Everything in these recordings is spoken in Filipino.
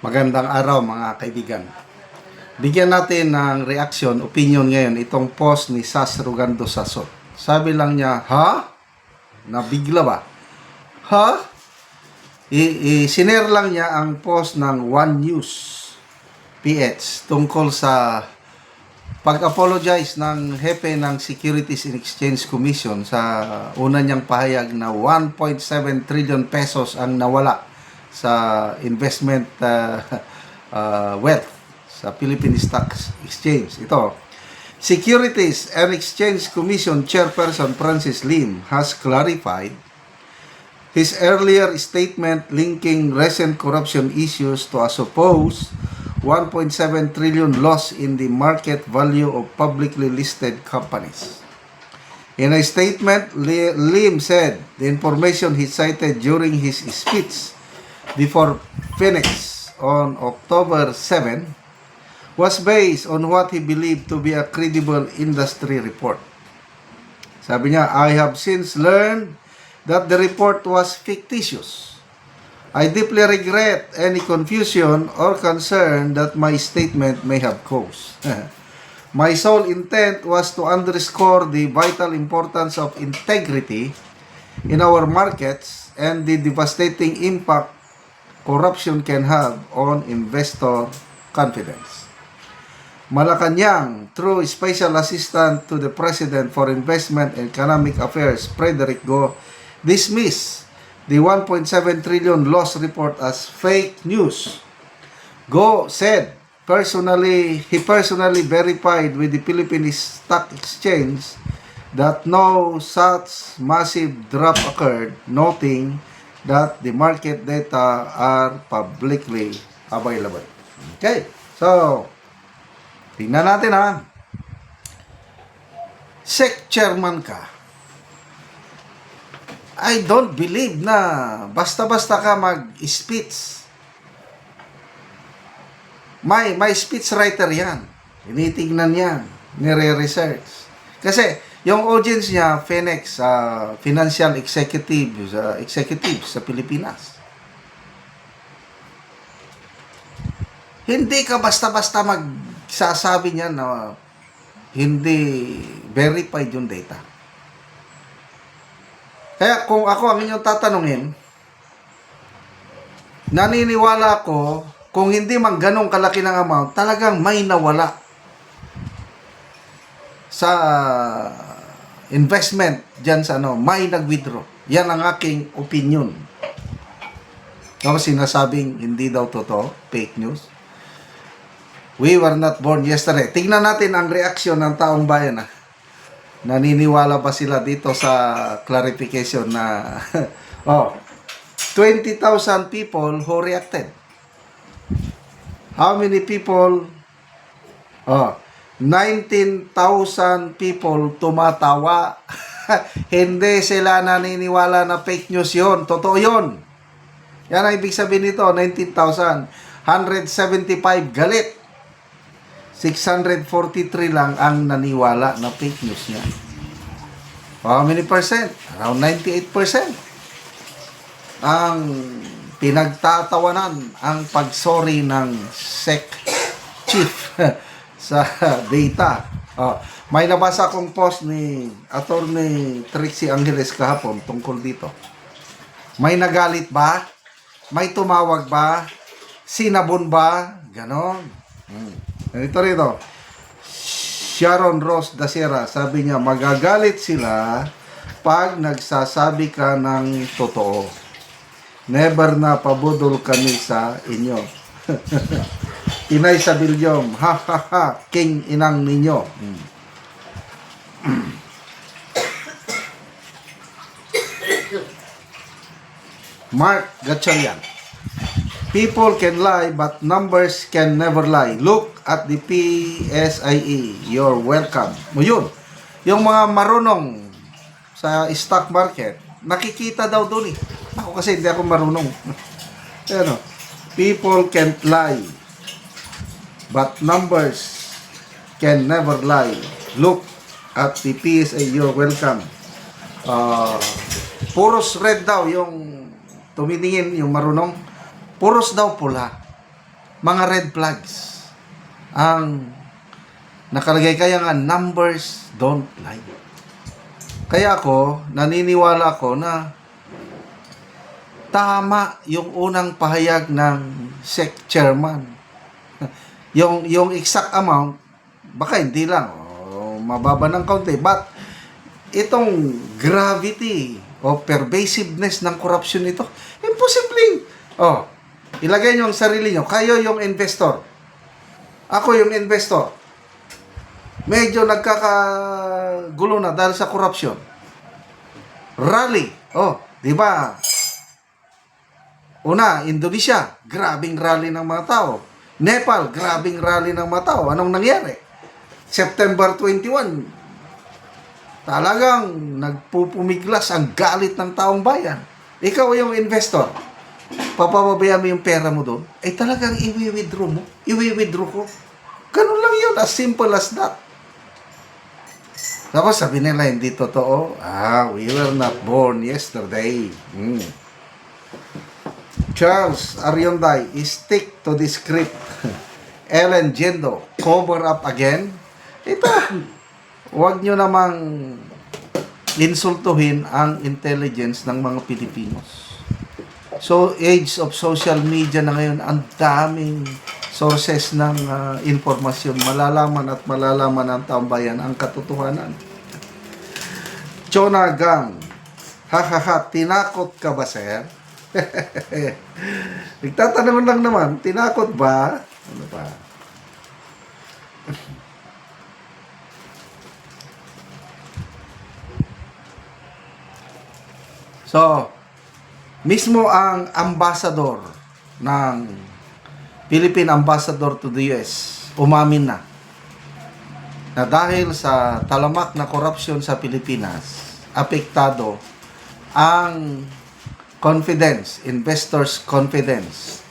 Magandang araw mga kaibigan. Bigyan natin ng reaction, opinion ngayon itong post ni Sas Rugando Sasot. Sabi lang niya, ha? Nabigla ba? Ha? I, i sinare lang niya ang post ng One News PH tungkol sa pag-apologize ng hepe ng Securities and Exchange Commission sa una niyang pahayag na 1.7 trillion pesos ang nawala sa investment uh, uh, wealth sa Philippine Stock Exchange. Ito, Securities and Exchange Commission Chairperson Francis Lim has clarified his earlier statement linking recent corruption issues to a supposed 1.7 trillion loss in the market value of publicly listed companies. In a statement, Li- Lim said the information he cited during his speech before Phoenix on October 7 was based on what he believed to be a credible industry report. Sabi niya, I have since learned that the report was fictitious. I deeply regret any confusion or concern that my statement may have caused. my sole intent was to underscore the vital importance of integrity in our markets and the devastating impact corruption can have on investor confidence. Malacanang, through Special Assistant to the President for Investment and Economic Affairs, Frederick Go, dismissed the 1.7 trillion loss report as fake news. Go said personally he personally verified with the Philippine Stock Exchange that no such massive drop occurred, noting that the market data are publicly available. Okay, so tingnan natin ha. SEC chairman ka. I don't believe na basta-basta ka mag-speech. May, may speech writer yan. Tinitignan yan. Nire-research. Kasi, yung audience niya, Phoenix, uh, financial executive, sa executive sa Pilipinas. Hindi ka basta-basta magsasabi niya na hindi verified yung data. Kaya kung ako ang inyong tatanungin, naniniwala ako kung hindi man ganong kalaki ng amount, talagang may nawala sa investment dyan sa ano, may nag-withdraw. Yan ang aking opinion. Ako sinasabing hindi daw totoo, fake news. We were not born yesterday. Tingnan natin ang reaksyon ng taong bayan. Ah. Naniniwala ba sila dito sa clarification na oh, 20,000 people who reacted. How many people? Oh, 19,000 people tumatawa. Hindi sila naniniwala na fake news yon. Totoo yon. Yan ang ibig sabihin nito, 19,000. 175 galit. 643 lang ang naniwala na fake news niya. How many percent? Around 98%. Ang pinagtatawanan ang pagsorry ng SEC chief sa data. Oh, may nabasa akong post ni Attorney Trixie Angeles kahapon tungkol dito. May nagalit ba? May tumawag ba? Sinabon ba? Ganon. Hmm. Ito rito. Sharon Rose Dasera, sabi niya, magagalit sila pag nagsasabi ka ng totoo. Never na pabudol kami sa inyo. Inay sa bilyom, ha ha ha, king inang ninyo. Hmm. Mark Gatchalian. People can lie, but numbers can never lie. Look at the PSIE. You're welcome. O yun. Yung mga marunong sa stock market, nakikita daw doon eh. Ako kasi hindi ako marunong. Ayan o. People can't lie, but numbers can never lie. Look at the PSA. You're welcome. Uh, puros red daw yung tumitingin, yung marunong. Puros daw pula. mga red flags ang nakalagay kaya nga numbers don't lie. Kaya ako, naniniwala ako na tama yung unang pahayag ng SEC chairman. yung yung exact amount baka hindi lang. O mababa ng kaunti. But itong gravity o pervasiveness ng corruption nito imposible. Oh ilagay niyo ang sarili niyo kayo yung investor. Ako yung investor. Medyo nagkakagulo na dahil sa corruption. Rally. Oh di ba? Una, Indonesia, grabing rally ng mga tao. Nepal, grabing rally ng mga tao. Anong nangyari? September 21, talagang nagpupumiglas ang galit ng taong bayan. Ikaw yung investor. Papababayaan mo yung pera mo doon, ay talagang iwi-withdraw mo. Iwi-withdraw ko. Ganun lang yun. As simple as that. Tapos sabi nila, hindi totoo. Ah, we were not born yesterday. Hmm. Charles Arianday, stick to the script. Ellen Gendo, cover up again. Ito, huwag nyo namang insultuhin ang intelligence ng mga Pilipinos. So, age of social media na ngayon, ang daming sources ng ah, informasyon. Malalaman at malalaman ng taong bayan ang katotohanan. Chona Gang, hahaha, tinakot ka ba, sir? Nagtatanong lang naman, tinakot ba? Ano ba? So, mismo ang ambassador ng Philippine Ambassador to the US umamin na na dahil sa talamak na korupsyon sa Pilipinas, apektado ang confidence, investors' confidence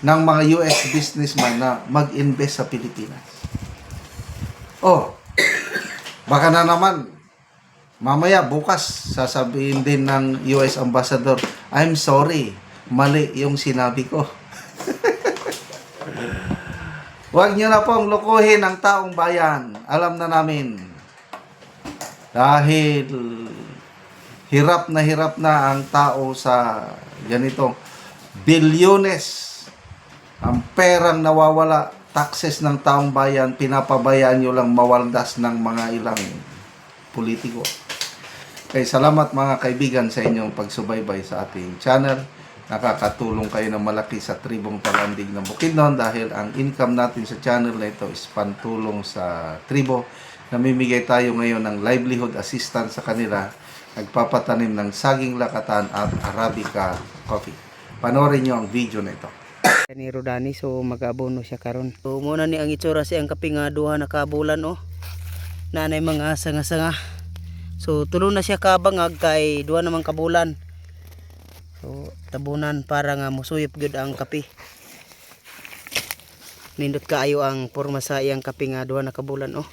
ng mga US businessman na mag-invest sa Pilipinas. Oh, baka na naman, mamaya bukas sasabihin din ng US ambassador, I'm sorry, mali yung sinabi ko. Huwag nyo na pong lukuhin ang taong bayan. Alam na namin. Dahil hirap na hirap na ang tao sa ganito. Bilyones ang perang nawawala, taxes ng taong bayan, pinapabayaan nyo lang mawaldas ng mga ilang politiko. Kaya salamat mga kaibigan sa inyong pagsubaybay sa ating channel. Nakakatulong kayo ng malaki sa tribong talandig ng Bukidnon dahil ang income natin sa channel na ito is pantulong sa tribo. Namimigay tayo ngayon ng livelihood assistance sa kanila nagpapatanim ng saging lakatan at arabica coffee. Panoorin nyo ang video na ito. ni Rodani so mag-abono siya karon. So muna ni ang itsura si ang kaping nga duha na kabulan oh. Nanay mga sanga-sanga. So tulo na siya kabangag kay duha namang kabulan. So tabunan para nga musuyop gyud ang kape. Nindot kaayo ang porma sa iyang kape nga duha na kabulan oh.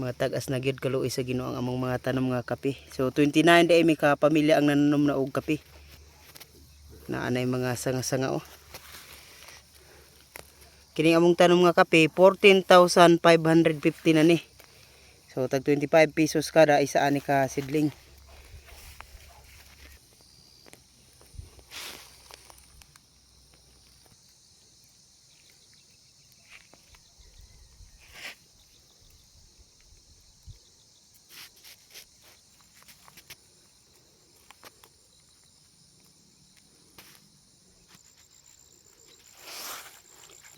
Mga tagas na gyud kaluoy sa Ginoo ang among mga tanom nga kape. So 29 day may ka pamilya ang nananom na og kape. Na anay mga sanga-sanga oh. Kini among tanom nga kape 14,550 na ni. So tag 25 pesos kada isa ani ka sidling.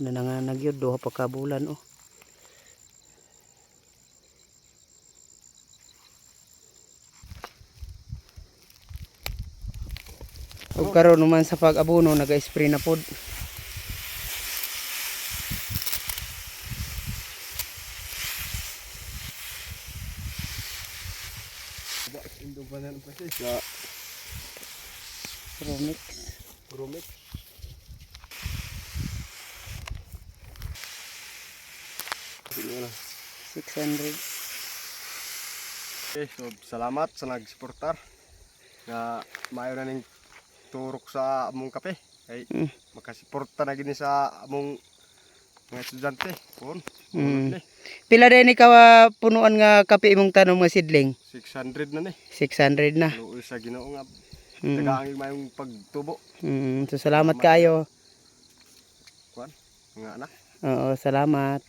Nananganag yun, duha pa ka bulan oh. Ug karon naman sa pag-abono naga-spray na pod. Promix Rumit. 600. Okay, so salamat sa nagsuportar. nga mayo na ning turok sa among kape kay Mm. makasiporta na gini sa among mga estudyante kun Mm. Pila din ikaw ah, punuan nga kape imong tanom nga sidling? 600 na ni 600 na. luoy sa Ginoo nga Mm. mayong pagtubo Mm. So salamat kayo. kuan nga anak Oo, salamat.